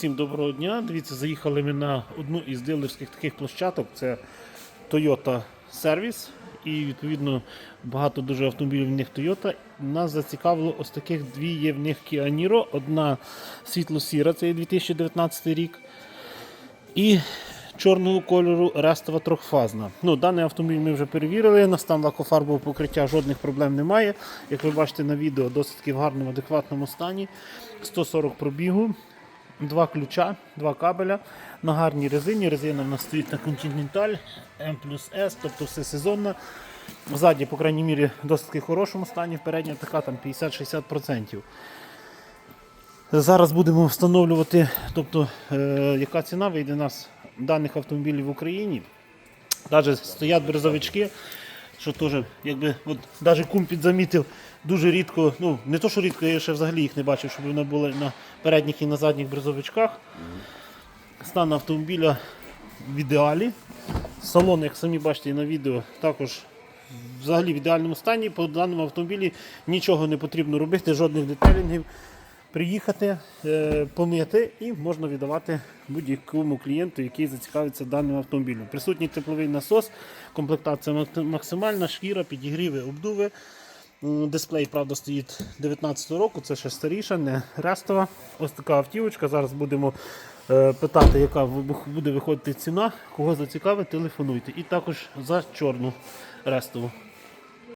Всім доброго дня. Дивіться, заїхали ми на одну із дилерських таких площадок. Це Toyota Service. І відповідно багато дуже автомобілів в них Toyota. Нас зацікавило ось таких дві є в них Kia Niro. Одна світло-сіра, це є 2019 рік. І чорного кольору рестова трьохфазна. Ну, даний автомобіль ми вже перевірили. На стан лакофарбового покриття жодних проблем немає. Як ви бачите на відео, досить в гарному, адекватному стані. 140 пробігу. Два ключа, два кабеля на гарній резині. Резина в нас стоїть на Continental M плюс S, тобто все сезонно. Ззаді, по крайній мірі, досить хорошому стані, передня така там 50-60%. Зараз будемо встановлювати, тобто, е, яка ціна вийде у нас даних автомобілів в Україні. Навіть стоять бризовички, що теж, якби, от, навіть кум підзамітив, дуже рідко, ну не то, що рідко, я ще взагалі їх не бачив, щоб вони були на передніх і на задніх бризовичках. Стан автомобіля в ідеалі. Салон, як самі бачите на відео, також взагалі в ідеальному стані. По даному автомобілі нічого не потрібно робити, жодних детелінгів. Приїхати, е, помити і можна віддавати будь-якому клієнту, який зацікавиться даним автомобілем. Присутній тепловий насос, комплектація максимальна, шкіра, підігріви, обдуви. Дисплей, правда, стоїть 19 року, це ще старіша, не рестова. Ось така автівочка. Зараз будемо е, питати, яка буде виходити ціна. Кого зацікавить, телефонуйте. І також за чорну рестову.